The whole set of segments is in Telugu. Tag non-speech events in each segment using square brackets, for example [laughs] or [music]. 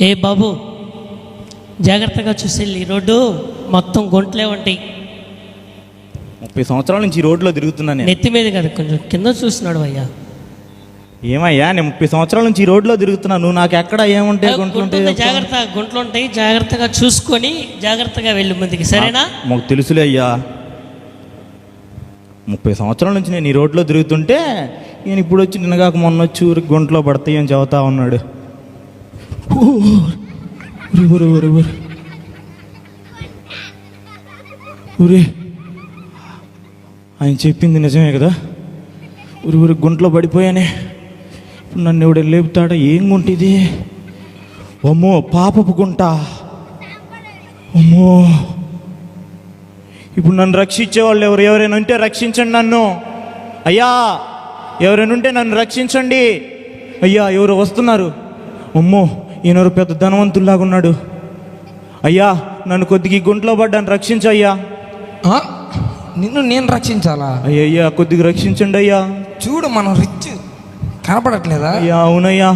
ఏ బాబు జాగ్రత్తగా చూసేళ్ళు ఈ రోడ్డు మొత్తం గుంటలే ఉంటాయి. ముప్పై సంవత్సరాల నుంచి ఈ రోడ్లో తిరుగుతున్నా నేను. నెత్తి మీద కదా కొంచెం కింద చూస్తున్నాడు అయ్యా. ఏమయ్యా నేను ముప్పై సంవత్సరాల నుంచి ఈ రోడ్లో తిరుగుతున్నా నువ్వు నాకు ఎక్కడ ఏముంటాయి గుంట్లుంటాయి జాగ్రత్త గుంటలు ఉంటాయి జాగ్రత్తగా చూసుకొని జాగ్రత్తగా వెళ్ళు ముందుకి సరేనా? మాకు తెలుసులే అయ్యా. ముప్పై సంవత్సరాల నుంచి నేను ఈ రోడ్లో తిరుగుతుంటే నేను ఇప్పుడు వచ్చి నిన్నగాక మొన్న వచ్చి ఊరికి గుంట్లో పడతాయి అని చెబుతా ఉన్నాడు. ఊరే ఆయన చెప్పింది నిజమే కదా? ఊరి ఊరి గుంట్లో పడిపోయానే. ఇప్పుడు నన్ను ఎవడ లేపుతాడా? ఏం గుంట ఇది? అమ్మో పాపపు గుంట. అమ్మో. ఇప్పుడు నన్ను రక్షించే వాళ్ళు ఎవరు? ఎవరైనా ఉంటే రక్షించండి నన్ను. అయ్యా ఎవరైనా ఉంటే నన్ను రక్షించండి. అయ్యా ఎవరు వస్తున్నారు. అమ్మో. ఈయనెవరు పెద్ద ధనవంతుల్లాగా ఉన్నాడు. అయ్యా నన్ను కొద్దిగా ఈ గుంట్లో పడ్డాను రక్షించయ్యా? నిన్ను నేను రక్షించాలా? అయ్యా కొద్దిగా రక్షించండి అయ్యా. చూడు మనం రిచ్ కనపడట్లేదా? అయ్యా అవునయ్యా.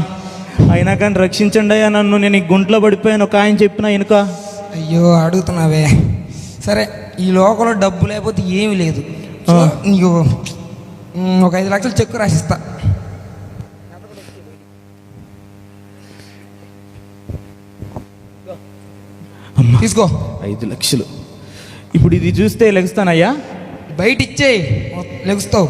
అయినా కానీ రక్షించండి అయ్యా నన్ను నేను ఈ గుంట్లో పడిపోయాను ఒక ఆయన చెప్పిన వెనుక అయ్యో అడుగుతున్నావే. సరే ఈ లోకంలో డబ్బు లేకపోతే ఏమీ లేదు. నీకు ఒక ఐదు లక్షలు చెక్కు రాసిస్తా అమ్మా తీసుకో. ఐదు లక్షలు. ఇప్పుడు ఇది చూస్తే లెగుస్తానయ్యా? బయట ఇచ్చేయి లెగుస్తావు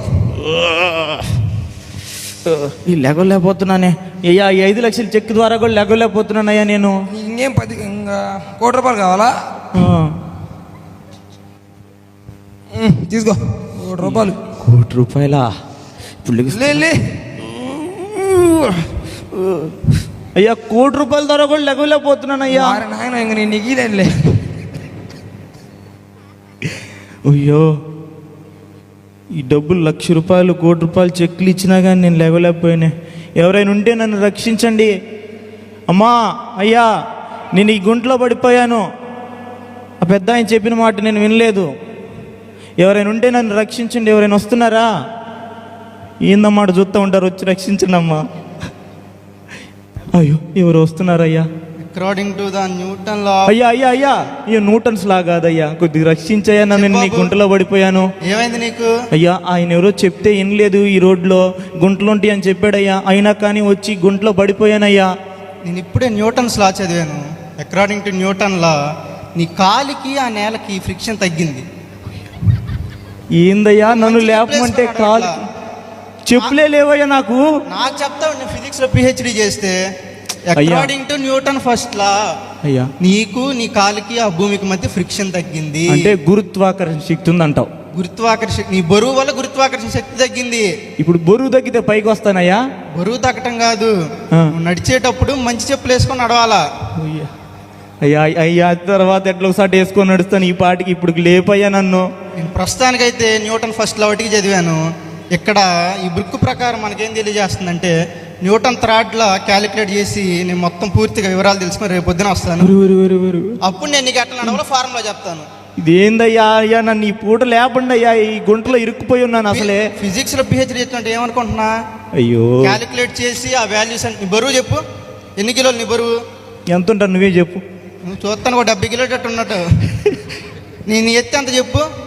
ఈ లెగలేకపోతున్నానే. అయ్యా ఈ ఐదు లక్షల చెక్ ద్వారా కూడా లెగలేకపోతున్నానయ్యా నేను. ఇంకేం పది ఇంకా కోటి రూపాయలు కావాలా? ఆ, తీసుకో. కోటి రూపాయలు. కోటి రూపాయలా? ఇప్పుడు లెగుస్తా. లే లే. అయ్యా కోటి రూపాయల ద్వారా కూడా లెగలేకపోతున్నానయ్యా వారి నాయన ఇంక నేను నిగిలేనులే అయ్యో ఈ డబ్బులు లక్ష రూపాయలు కోటి రూపాయలు చెక్లు ఇచ్చినా కానీ నేను లేవలేకపోయానే ఎవరైనా ఉంటే నన్ను రక్షించండి. అమ్మా అయ్యా నేను ఈ గుంట్లో పడిపోయాను. ఆ పెద్ద ఆయన చెప్పిన మాట నేను వినలేదు. ఎవరైనా ఉంటే నన్ను రక్షించండి. ఎవరైనా వస్తున్నారా? ఏందన్నమాట చూస్తూ ఉంటారు వచ్చి రక్షించండి అమ్మా. అయ్యో ఎవరు వస్తున్నారయ్యా? According to the Newton law అయ్యా అయ్యా అయ్యా ఈ న్యూటన్స్ లా కాదయ్యా. కొద్దిగా రక్షించయ్యా నన్ను నీ గుంటలో పడిపోయాను. ఏమైంది నీకు? అయ్యా ఆయన ఎవరో చెప్తే వినలేదు ఈ రోడ్లో. గుంటలుంటాయి అని చెప్పాడయ్యా. అయినా కానీ వచ్చి గుంటలో పడిపోయానయ్యా. నేను ఇప్పుడే న్యూటన్స్ లా చదివాను. అకార్డింగ్ టు న్యూటన్ లా నీ కాలికి ఆ నేలకి ఫ్రిక్షన్ తగ్గింది. ఏందయ్యా నన్ను లేపమంటే కాలు చెప్పులే లేవయ్యా నాకు. నాకు చెప్తావు నేను ఫిజిక్స్లో పిహెచ్డి చేస్తే. According to Newton first law అయ్యా. నీకు నీ కాలికి ఆ భూమికి మధ్య ఫ్రిక్షన్ తగ్గింది. అంటే గురుత్వాకర్షణ శక్తి ఉందంటావు. గురుత్వాకర్షణ నీ బరువు వల్ల గురుత్వాకర్షణ శక్తి తగ్గింది. ఇప్పుడు బరువు తగ్గితే పైకి వస్తానయ్యా. బరువు తగ్గటం కాదు. నడిచేటప్పుడు మంచి చెప్పులు వేసుకొని నడవాలా? అయ్యా. అయ్యా అయ్యా తర్వాత ఎట్లా ఒకసారి వేసుకొని నడుస్తాను ఈ పాటికి ఇప్పుడు లేపయ్యా నన్ను. నేను ప్రస్తుతానికైతే న్యూటన్ ఫస్ట్ లవటికి చదివాను. ఇక్కడ ఈ బుక్ ప్రకారం మనకేం తెలియజేస్తుందంటే న్యూటన్ థ్రాడ్లా క్యాలిక్యులేట్ చేసి నేను మొత్తం పూర్తిగా వివరాలు తెలుసుకొని రేపు పొద్దున వస్తాను. అప్పుడు నేను నీకు ఎట్లా నడవాలో ఫార్ములా చెప్తాను. ఇదేందయ్యా? అయ్యా నన్ను ఈ పూట లేపండి అయ్యా. ఈ గుంటలో ఇరుక్కుపోయి ఉన్నాను అసలే. ఫిజిక్స్లో పిహెచ్డి చేస్తుంటే ఏమనుకుంటున్నా? అయ్యో. క్యాలిక్యులేట్ చేసి ఆ వాల్యూస్ నీ బరువు చెప్పు. ఎన్ని కిలోలు నీ బరువు? ఎంత ఉంటారు నువ్వే చెప్పు. నువ్వు చూస్తాను ఒక డెబ్బై కిలోటట్టు ఉన్నట్టు. [laughs] నేను ఎత్తి అంత చెప్పు?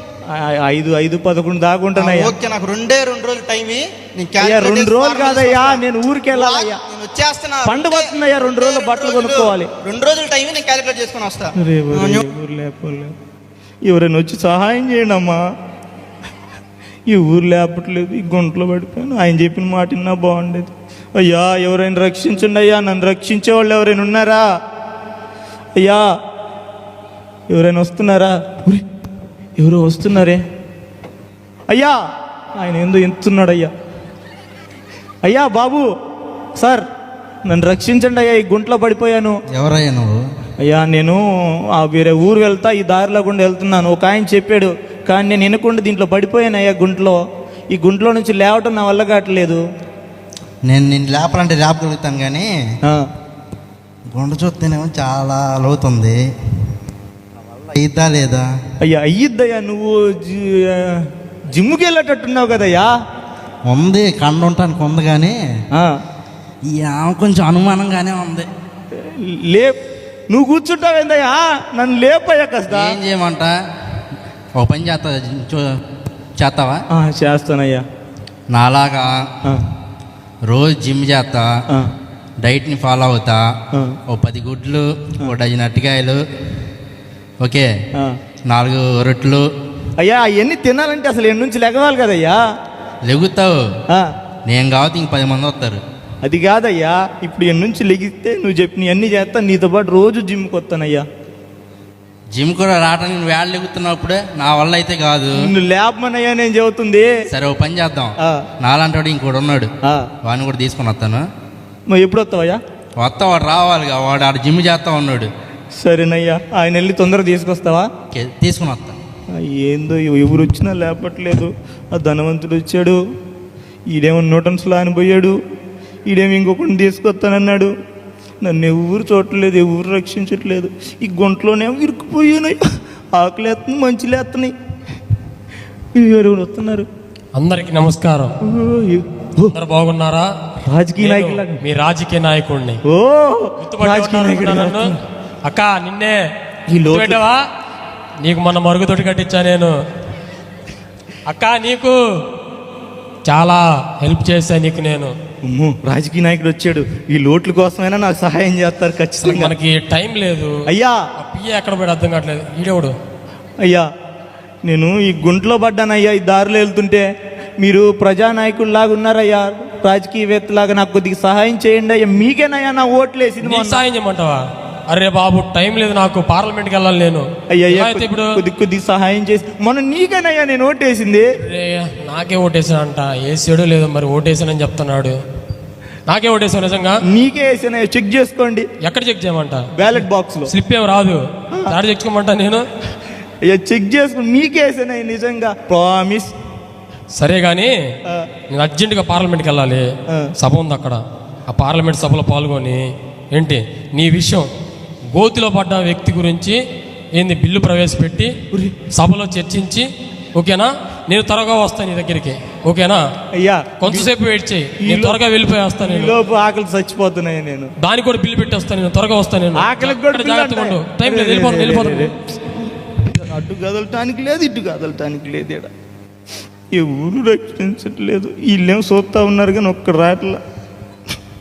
ఐదు ఐదు పదకొండు దాకా ఉంటానయ్యా ఓకే నాకు రెండే రెండు రోజులు టైం. నేను రెండు రోజులు కాదయ్యా. నేను ఊరికి వెళ్ళాలయ్యా నేను వచ్చేస్తున్నా. పండుగ వస్తుందయ్యా, రెండు రోజులు బట్టలు కొనుక్కోవాలి. రెండు రోజులు టైం నేను క్యాలిక్యులేట్ చేసుకొని వస్తా. ఎవరైనా వచ్చి సహాయం చేయండి అమ్మా ఈ ఊరు లేపట్లేదు ఈ గుంటలో పడిపోయాను. ఆయన చెప్పిన మాట విన్నా బాగుండేది. అయ్యా ఎవరైనా రక్షించండి అయ్యా నన్ను రక్షించే వాళ్ళు ఎవరైనా ఉన్నారా? అయ్యా ఎవరైనా వస్తున్నారా? ఎవరో వస్తున్నారే? అయ్యా! ఆయన ఏందో ఎంతున్నాడు అయ్యా అయ్యా బాబు! సార్ నన్ను రక్షించండి అయ్యా ఈ గుంట్లో పడిపోయాను. ఎవరయ్యా నువ్వు? అయ్యా నేను ఆ వేరే ఊరు వెళ్తా ఈ దారిలో గుండా వెళ్తున్నాను. ఒక ఆయన చెప్పాడు కానీ నేను వినకుండా దీంట్లో పడిపోయాను అయ్యా గుంట్లో. ఈ గుంట్లో నుంచి లేవటం నా వల్ల కావట్లేదు. నేను నేను లేపాలంటే లేపగలుగుతాను కానీ గుండె చూస్తేనేమో చాలా లోతుంది. అయిద్దా లేదా? అయ్యా అయ్యిద్దయ్యా నువ్వు జిమ్కి వెళ్ళేటట్టున్నావు కదయ్యా? ఉంది కండ ఉండటానికి ఉంది కానీ ఆమె కొంచెం అనుమానంగానే ఉంది. లే నువ్వు కూర్చుంటావేందయ్యా నన్ను లేపయ్యా కాస్త. ఏం చేయమంట? ఒక పని చేస్తా చేస్తావా? చేస్తానయ్యా. నాలాగా రోజు జిమ్ చేస్తా డైట్ని ఫాలో అవుతా. ఓ పది గుడ్లు ఓ డజన్ అరటికాయలు ఓకే. నాలుగు రొట్టెలు. అయ్యా అవన్నీ తినాలంటే అసలు ఎన్ని నుంచి లెగవాలి కదయ్యా? లెగుతావు. ఆ, నేను కాబట్టి ఇంక పది మంది వస్తారు. అది కాదయ్యా ఇప్పుడు ఎన్ని నుంచి లెగిస్తే నువ్వు చెప్పిన అన్ని చేస్తా నీతో పాటు రోజు జిమ్కి వస్తానయ్యా. జిమ్ కూడా రావడానికి నువ్వు వేళ్ళు లెగుతున్నప్పుడే నా వల్ల అయితే కాదు. నిన్ను లేపమనయ్యా నేను చెబుతుంది. సరే ఓ పని చేద్దాం. ఆ. నాలంటాడు ఇంకోటి ఉన్నాడు. ఆ, వాడిని కూడా తీసుకొని వస్తాను. మరి ఎప్పుడు వస్తావయ్యా? వస్తా వాడు రావాలిగా వాడు ఆడ జిమ్ చేస్తా ఉన్నాడు. సరేనయ్యా ఆయన వెళ్ళి తొందరగా తీసుకొస్తావా? తీసుకొని వస్తా. ఏందో ఎవరు వచ్చినా లేపట్లేదు. ఆ ధనవంతుడు వచ్చాడు. ఈడేమో న్యూటన్స్లో అని పోయాడు ఈడేమో ఇంకొకరిని తీసుకొస్తానన్నాడు. నన్ను ఎవరు చూడట్లేదు ఎవరు రక్షించట్లేదు. ఈ గుంటలోనేమో ఇరుక్కుపోయాను ఆకలేస్తుంది మంచి లేస్తున్నాయి ఎవరు వస్తున్నారు? అందరికి నమస్కారం. అందరు బాగున్నారా? రాజకీయ నేను నాయకులాగా మీ రాజకీయ నాయకుడిని. ఓ రాజకీయ నాయకుడు? అక్క నిన్నే ఈ గుర్తుపెట్టావా నీకు మొన్న మరుగుదొడ్డి కట్టించా నేను. అక్క నీకు చాలా హెల్ప్ చేశా నీకు నేను. రాజకీయ నాయకుడు వచ్చాడు. ఈ లోట్ల కోసమైనా నాకు సహాయం చేస్తారు ఖచ్చితంగా. మనకి టైం లేదు. అయ్యా! పియ్య ఎక్కడ పోయాడు అర్థం కావట్లేదు. ఈడేవుడు అయ్యా నేను ఈ గుంట్లో పడ్డానయ్యా ఈ దారిలో వెళ్తుంటే. మీరు ప్రజానాయకుల్లాగా ఉన్నారయ్యా. రాజకీయవేత్తలాగా నాకు కొద్దిగా సహాయం చేయండి అయ్యా. మీకేనయ్యా నా ఓట్లు వేసింది నీకు మొన్న. సాయం చేయమంటావా? అరే బాబు టైం లేదు నాకు పార్లమెంట్కి వెళ్ళాలి నేను. అయ్యా ఇప్పుడు? కొద్ది కొద్దిగా సహాయం చేసి మొన్న నీకేనయ్యా నేను ఓటేసింది. నాకే ఓటేసానంట. వేసాడో లేదో మరి ఓటేసానని చెప్తున్నాడు. నాకే ఓటేసావు నిజంగా? నీకే వేసానయ్యా చెక్ చేసుకోండి. ఎక్కడ చెక్ చేయమంట? బ్యాలెట్ బాక్స్లో స్లిప్ ఏం రాదు. దాడి చెక్కోమంటా నేను? అయ్యా చెక్ చేసుకుని నీకే వేసానయ్యా నిజంగా. ప్రామిస్ సరే కానీ నేను అర్జెంటుగా పార్లమెంట్కి వెళ్ళాలి. సభ ఉంది అక్కడ. ఆ పార్లమెంట్ సభలో పాల్గొని ఏంటి? నీ విషయం గోతిలో పడ్డ వ్యక్తి గురించి ఏంది బిల్లు ప్రవేశపెట్టి సభలో చర్చించి ఓకేనా? నేను త్వరగా వస్తాను నీ దగ్గరికి ఓకేనా? అయ్యా కొంతసేపు వెయిట్ చేయి. నేను త్వరగా వెళ్ళిపోయి వస్తాను ఈ నేను. లోపు ఆకలి చచ్చిపోతున్నాయి నేను. దానికి కూడా బిల్లు పెట్టేస్తాను నేను త్వరగా వస్తాను నేను. ఆకలికి కూడా జాగ్రత్తగా ఉండు. టైం లేదు వెళ్ళిపోతాను వెళ్ళిపోతాను. అటు కదలటానికి లేదు ఇటు కదలటానికి లేదు ఇక్కడ ఎవరు రక్షించట్లేదు. వీళ్ళేం చూస్తా ఉన్నారు కానీ ఒక్క రాట్లా.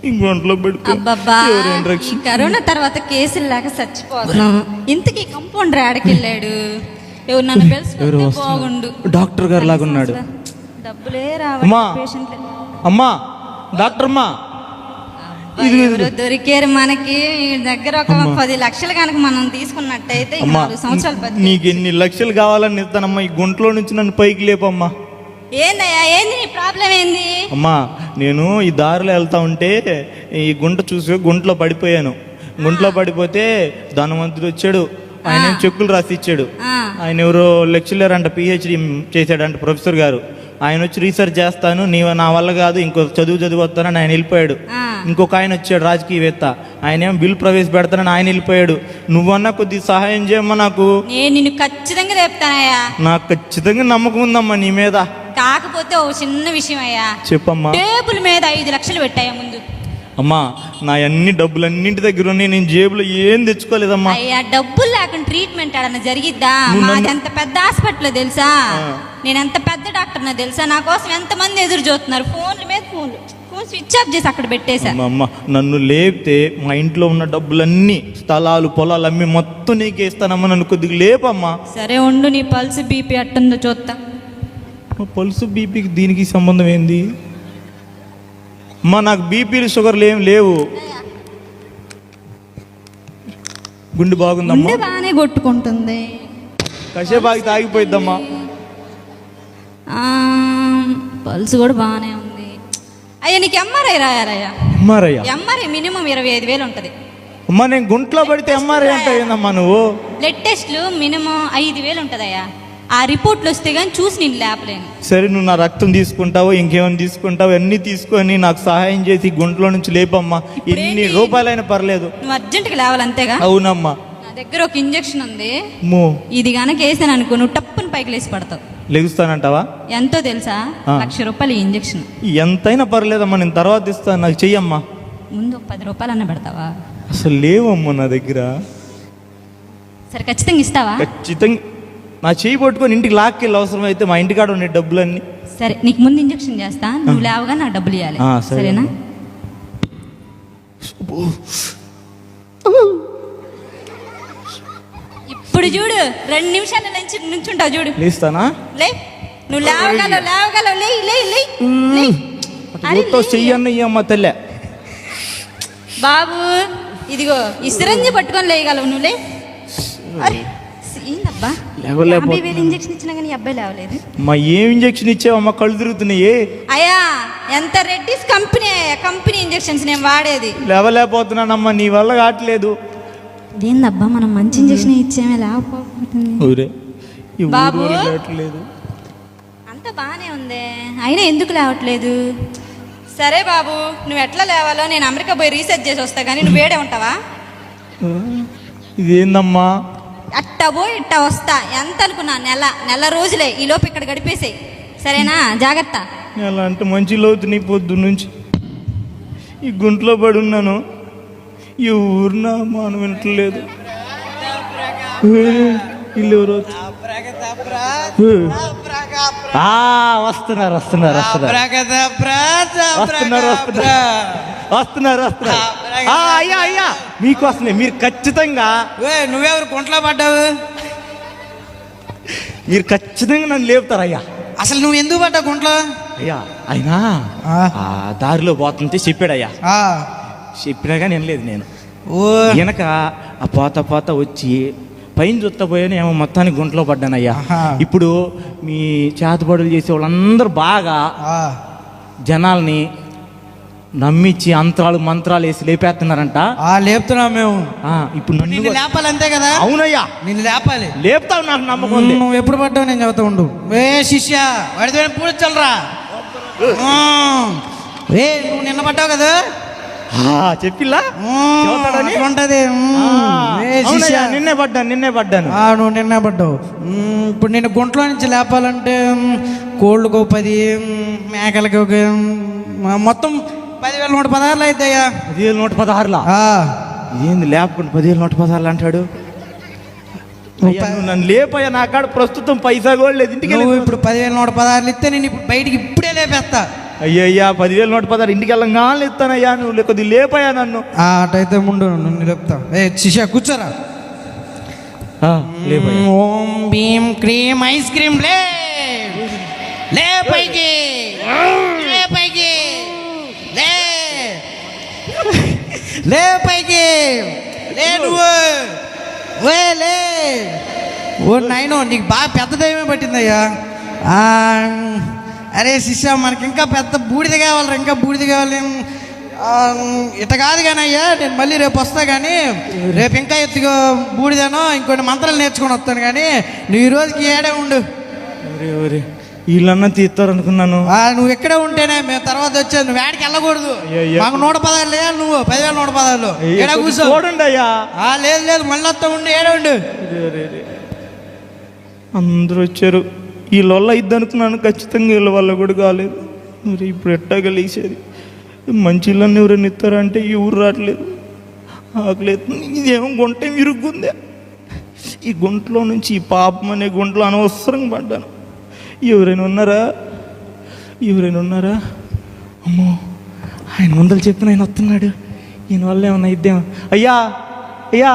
ఈ గుంటలో పెడితే అబ్బబ్బా ఎవరైనా ఈ రక్షి కరోనా తర్వాత కేసులు లేక చచ్చిపోతున్నాం ఇంతకీ కంపౌండర్ ఆడకెళ్ళాడు ఎవరు నన్ను పిలుచుకుంటే? బాగుండు. డాక్టర్ గారు లాగా ఉన్నాడు. డబ్బులే అమ్మా. రావాలి పేషెంట్ అమ్మా డాక్టర్ అమ్మా దొరికారు మనకి? ఈ దగ్గర ఒక పది లక్షలు కనుక మనం తీసుకున్నట్టయితే నాలుగు సంవత్సరాలు నీకు ఎన్ని లక్షలు కావాలని ఇస్తానమ్మా ఈ గుంటలో నుంచి నన్ను పైకి లేపమ్మా. ఏందయ్యా ఏంది నీ ప్రాబ్లం ఏంది? అమ్మా నేను ఈ దారిలో వెళ్తా ఉంటే ఈ గుంట చూసి గుంటలో పడిపోయాను. గుంటలో పడిపోతే ధనవంతుడు వచ్చాడు. ఆయన చెక్కులు రాసి ఇచ్చాడు. ఆయన ఎవరో లెక్చరర్ అంట పిహెచ్డి చేశాడంట ప్రొఫెసర్ గారు. ఆయన వచ్చి రీసెర్చ్ చేస్తాను నీ నా వల్ల కాదు ఇంకో చదువు చదివస్తానని ఆయన వెళ్ళిపోయాడు. ఇంకొక ఆయన వచ్చాడు రాజకీయవేత్త. ఆయన ఏం బిల్ ప్రవేశపెడతానని ఆయన వెళ్ళిపోయాడు. నువ్వన్నా కొద్దిగా సహాయం చేయమ్మా నాకు. నేను ఖచ్చితంగా నాకు ఖచ్చితంగా నమ్మకం ఉందమ్మా నీ మీద. కాకపోతే ఓ చిన్న విషయం అయ్యా చెప్పమ్మా. టేబుల్ మీద ఐదు లక్షలు పెట్టాయా ముందు. అమ్మా నా అన్ని డబ్బులన్నింటి దగ్గర ఉన్నాయి నేను జేబులో ఏం తెచ్చుకోలేదమ్మా. అయ్యా డబ్బులు లేకుండా ట్రీట్మెంట్ ఆడన్నా జరిగిద్దా? మాది ఎంత పెద్ద హాస్పిటల్ తెలుసా. నేను ఎంత పెద్ద డాక్టర్నా తెలుసా? నా కోసం ఎంతమంది ఎదురు చూస్తున్నారు? ఫోన్ల మీద ఫోన్లు. ఫోన్ స్విచ్ ఆఫ్ చేసి అక్కడ పెట్టేశా. అమ్మ, నన్ను లేపితే మా ఇంట్లో ఉన్న డబ్బులన్నీ స్థలాలు పొలాలు అమ్మి మొత్తం నీకే ఇస్తానమ్మా నన్ను కొద్దిగా లేపమ్మా. సరే ఉండు నీ పల్స్ బీపీ అట్టుందో చూస్తా పల్సు బీపీకి దీనికి సంబంధం ఏంది? అమ్మా నాకు బీపీలు షుగర్లు ఏం లేవు. గుండె బాగుందమ్మా. బాగానే కొట్టుకుంటుంది. ఆగి తాగిపోయిద్దమ్మా. పల్స్ కూడా బాగానే ఉంది. అయ్యా నీకు ఎంఆర్ఐ రాయాలయ్యా? అమ్మారయ్యా ఎంఆర్ఐ మినిమం ఇరవై ఐదు వేలు ఉంటుంది. అమ్మా నేను గుంట్లో పడితే అమ్మారయ్య అంటే ఏందమ్మా నువ్వు? బ్లడ్ టెస్ట్లు మినిమం ఐదు వేలు ఉంటుందయ్యా. ఆ రిపోర్ట్లు వస్తే కానీ చూసి నేను లేపలేను. సరే నువ్వు నా రక్తం తీసుకుంటావు ఇంకేమైనా తీసుకుంటావు అన్నీ తీసుకొని నాకు సహాయం చేసి గుంట్లో నుంచి లేపమ్మా. ఎన్ని రూపాయలైనా పర్లేదు. నువ్వు అర్జెంటుగా లేవాలి అంతేగా? అవునమ్మా. నా దగ్గర ఒక ఇంజెక్షన్ ఉంది. మో. ఇది గనక వేసాను అనుకో నువ్వు టప్పుని పైకి లేచి పడతావు. లెగుస్తానంటావా? ఎంతో తెలుసా. లక్ష రూపాయలు ఈ ఇంజెక్షన్. ఎంతైనా పర్లేదమ్మా నేను తర్వాత ఇస్తాను నాకు చెయ్యమ్మా. ముందు ఒక పది రూపాయలు అన్న పెడతావా? అసలు లేవమ్మా నా దగ్గర. సరే ఖచ్చితంగా ఇస్తావా? ఖచ్చితంగా నా చేయి పట్టుకొని ఇంటికి లాక్కెళ్ళి అవసరం అయితే మా ఇంటికాడ ఉండే డబ్బులన్నీ. సరే నీకు ముందు ఇంజెక్షన్ చేస్తా నువ్వు లేవగా నాకు డబ్బులు ఇవ్వాలి. సరేనా? ఇప్పుడు చూడు రెండు నిమిషాల నుంచి నుంచుంటావు చూడు. లేస్తానా? లే నువ్వు లేవగలవు లేవగలవు లే లే లే. చెయ్యన్న అమ్మ తల్లె. బాబు ఇదిగో ఈ సిరంజి పట్టుకొని లేయగలవు నువ్వు లే. అరే, ఏందబ్బా? వేలు ఇంజెక్షన్ ఇచ్చినా కానీ అబ్బాయి లేవలేదు. మా ఏం ఇంజక్షన్ ఇచ్చావమ్మా కళ్ళు తిరుగుతున్నాయి. అయ్యా ఎంత రెడ్డిస్ కంపెనీ కంపెనీ ఇంజెక్షన్స్ నేను వాడేది. లేవలేకపోతున్నానమ్మా నీ వల్ల కావట్లేదు. ఏందబ్బా మనం మంచి ఇంజెక్షన్ ఇచ్చేమే లేకపోతుంది. బాబు? అంత బాగానే ఉంది. అయినా ఎందుకు లేవట్లేదు? సరే బాబు నువ్వు ఎట్లా లేవాలో నేను అమెరికా పోయి రీసెర్చ్ చేసి వస్తా కానీ నువ్వు వేడే ఉంటావా? ఇదేందమ్మా? అట్టా పోయి ఇట్టా వస్తా. ఎంత అనుకున్నా నెల. నెల రోజులే. ఈ లోపు ఇక్కడ గడిపేసాయి. సరేనా? జాగ్రత్త. ఎలా అంటే మంచి లోతుని పొద్దు నుంచి. ఈ గుంట్లో పడి ఉన్నాను ఈ ఊరు నా మానం వినట్లేదు. ఎవరో వస్తున్నారు. వస్తున్నారు వస్తున్నారు. వస్తున్నారు వస్తున్నారు. వస్తున్నారు వస్తున్నారు ఆ, అయ్యా అయ్యా మీకోసమే మీరు ఖచ్చితంగా. నువ్వెవరు గుంట్లో పడ్డావు? మీరు ఖచ్చితంగా నన్ను లేపుతారు అయ్యా. అసలు నువ్వు ఎందుకు పడ్డావు గుంట్లో? అయ్యా అయినా ఆ. ఆ దారిలో పోతుంటే చెప్పాడయ్యా. ఆ, చెప్పినా కానీ వినలేదు నేను. ఓ. వెనక ఆ పోత పోత వచ్చి పైన చూస్తా పోయాను ఏమో మొత్తానికి గుంటలో పడ్డానయ్యా. ఆహా. ఇప్పుడు మీ చేతబడులు చేసే వాళ్ళందరూ బాగా ఆ, జనాల్ని నమ్మించి అంతరాలు మంత్రాలు వేసి లేపేస్తున్నారంట. ఆ లేపుతున్నావు మేము. ఇప్పుడు నన్ను లేపాలి అంతే కదా? అవునయ్యా. నిన్ను లేపాలి. లేపుతావు నాకు నమ్మకం నువ్వు ఎప్పుడు పడ్డావు నేను చెబుతా ఉండు. ఏ శిష్య వాడితో పూడ్చలరా ఏ నువ్వు నిన్న పడ్డావు కదా? ఆ, చెప్పిల్లా? నిన్నే పడ్డాను నిన్నే పడ్డాను. ఆ, నువ్వు నిన్న పడ్డావు. ఇప్పుడు నేను గుంట్లో నుంచి లేపాలంటే కోళ్ళకు పది మేకలకి మొత్తం పదివేల నూట పదహారులు అవుతాయా పదివేలు నూట పదహారులా? ఆ, ఏంది లేపకుండా పదివేలు నూట పదహారులు అంటాడు? నన్ను లేపయ్యా నా కాడ ప్రస్తుతం పైసా కూడా లేదు. ఇంటికి నువ్వు వెళ్ళి- ఇప్పుడు పదివేల నూట పదహారులు ఇస్తే నేను ఇప్పుడు బయటికి ఇప్పుడే లేపేస్తా. అయ్యా అయ్యా పదివేలు నూట పదహారు ఇంటికి వెళ్ళంగానే ఇస్తానయ్యా నువ్వు లే- కొద్దిగా లేపయ్యా నన్ను. అటైతే ముందు నిన్ను లేపుతా. ఏ శిష్య కూర్చోరా. ఓం భీం క్రీమ్ ఐస్ క్రీమ్ లే లే పైకి లే లే పైకి లే నువ్వు ఓ లే. ఓ నాయనో నీకు బాగా పెద్ద దైవమే పట్టిందయ్యా. అరే శిష్య మనకి ఇంకా పెద్ద బూడిద కావాలి ఇంకా బూడిద కావాలి. ఇట కాదు కానీ అయ్యా నేను మళ్ళీ రేపు వస్తా కానీ రేపు ఇంకా ఎత్తుగా బూడిదనో ఇంకొన్ని మంత్రాలు నేర్చుకొని వస్తాను కానీ నువ్వు ఈ రోజుకి ఏడే ఉండు. ఒరే ఒరే. వీళ్ళన్నా తీస్తారనుకున్నాను. ఆ, నువ్వు ఇక్కడే ఉంటేనే మేము తర్వాత వచ్చేది. నువ్వు వేడికి వెళ్ళకూడదు. మాకు నూట పదాలు లేదా నువ్వు పదివేల నూట కొద్దిగా కూర్చో. చూడండి అయ్యా. ఆ, లేదు లేదు మళ్ళీ వస్తా ఉండు ఏడే ఉండు. ఒరే. అందరూ వచ్చారు. వీళ్ళ వల్ల ఇద్ది అనుకున్నాను ఖచ్చితంగా వీళ్ళ వల్ల కూడా కాలేదు. మరి ఇప్పుడు ఎట్టా కలిసేది మంచి ఇళ్ళని ఎవరైనా ఇస్తారంటే ఈ ఊరు రావట్లేదు. ఆకలేదు. ఇదేమో గుంట ఇరుగ్గుందే ఈ గుంటలో నుంచి ఈ పాపం అనే గుంటలో అనవసరంగా పడ్డాను. ఎవరైనా ఉన్నారా? ఎవరైనా ఉన్నారా? అమ్మో ఆయన ముందలు చెప్పిన ఆయన వస్తున్నాడు. ఈయన వల్ల ఏమన్నా ఇద్దాం అయ్యా అయ్యా.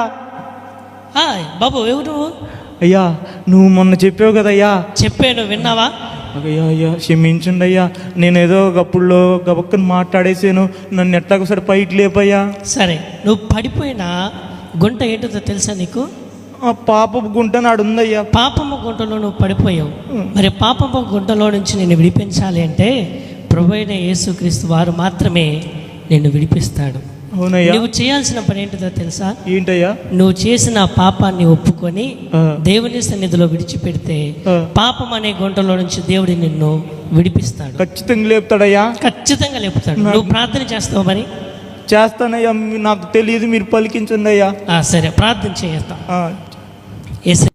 హాయ్ బాబు ఎవరు నువ్వు? అయ్యా నువ్వు మొన్న చెప్పావు కదయ్యా చెప్పాను విన్నావా? అయ్యా అయ్యా క్షమించండి అయ్యా. నేను ఏదో గప్పుల్లో గబక్కని మాట్లాడేసాను నన్ను ఎట్టాకోసారి పైకి లేపయ్యా. సరే నువ్వు పడిపోయిన గుంట ఏంటో తెలుసా నీకు? ఆ పాప గుంట నాడు ఉందయ్యా పాపమ్మ గుంటలో నువ్వు పడిపోయావు. మరి పాపమ్మ గుంటలో నుంచి నిన్ను విడిపించాలి అంటే ప్రభు అయిన యేసుక్రీస్తు వారు మాత్రమే నిన్ను విడిపిస్తాడు. అవునయ్యా. నువ్వు చేయాల్సిన పని ఏంటిదో తెలుసా? ఏంటయ్యా? నువ్వు చేసిన పాపాన్ని ఒప్పుకొని. దేవుని సన్నిధిలో విడిచిపెడితే. పాపం అనే గుంటలో నుంచి దేవుడు నిన్ను విడిపిస్తాడు. ఖచ్చితంగా లేపుతాడయ్యా. ఖచ్చితంగా లేపుతాడు. నువ్వు ప్రార్థన చేస్తావు మరి? చేస్తానయ్యా నాకు తెలియదు మీరు పలికించండి అయ్యా. సరే ప్రార్థన చేస్తాం. తెలిసి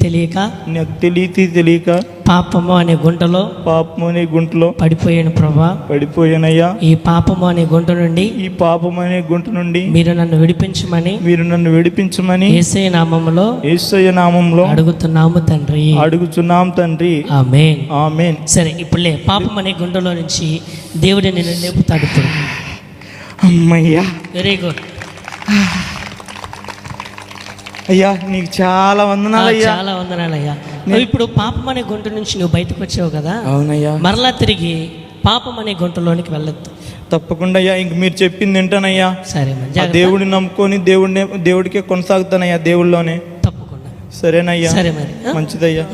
తెలియక నాకు తెలియతి తెలియక పాపము అనే గుంటలో పాపం అనే గుంటలో పడిపోయాను ప్రభా. పడిపోయానయ్యా. ఈ పాపము అనే గుంట నుండి ఈ పాపం అనే గుంట నుండి మీరు నన్ను విడిపించమని మీరు నన్ను విడిపించమని ఏసే నామములో యేసయ్య నామంలో అడుగుతున్నాము తండ్రి. అడుగుచున్నాం తండ్రి. ఆమేన్. ఆమెన్. సరే ఇప్పుడులే పాపం అనే గుంటలో నుంచి దేవుడు నిన్ను లేపుతాడు ఇప్పుడు. అమ్మయ్యా. వెరీ గుడ్ అయ్యా నీకు చాలా వందనాలయ్యా చాలా వందనాలయ్యా. నువ్వు ఇప్పుడు పాపం అనే గుంట నుంచి నువ్వు బయటకు వచ్చావు కదా? అవునయ్యా. మరలా తిరిగి పాపం అనే గుంటలోనికి వెళ్ళొద్దు. తప్పకుండా అయ్యా ఇంక మీరు చెప్పింది వింటానయ్యా. సరే. దేవుడిని నమ్ముకొని దేవుడిని దేవుడికే కొనసాగుతానయ్యా దేవుళ్ళలోనే తప్పకుండా. సరేనయ్యా. సరే మరి? మంచిదయ్యా.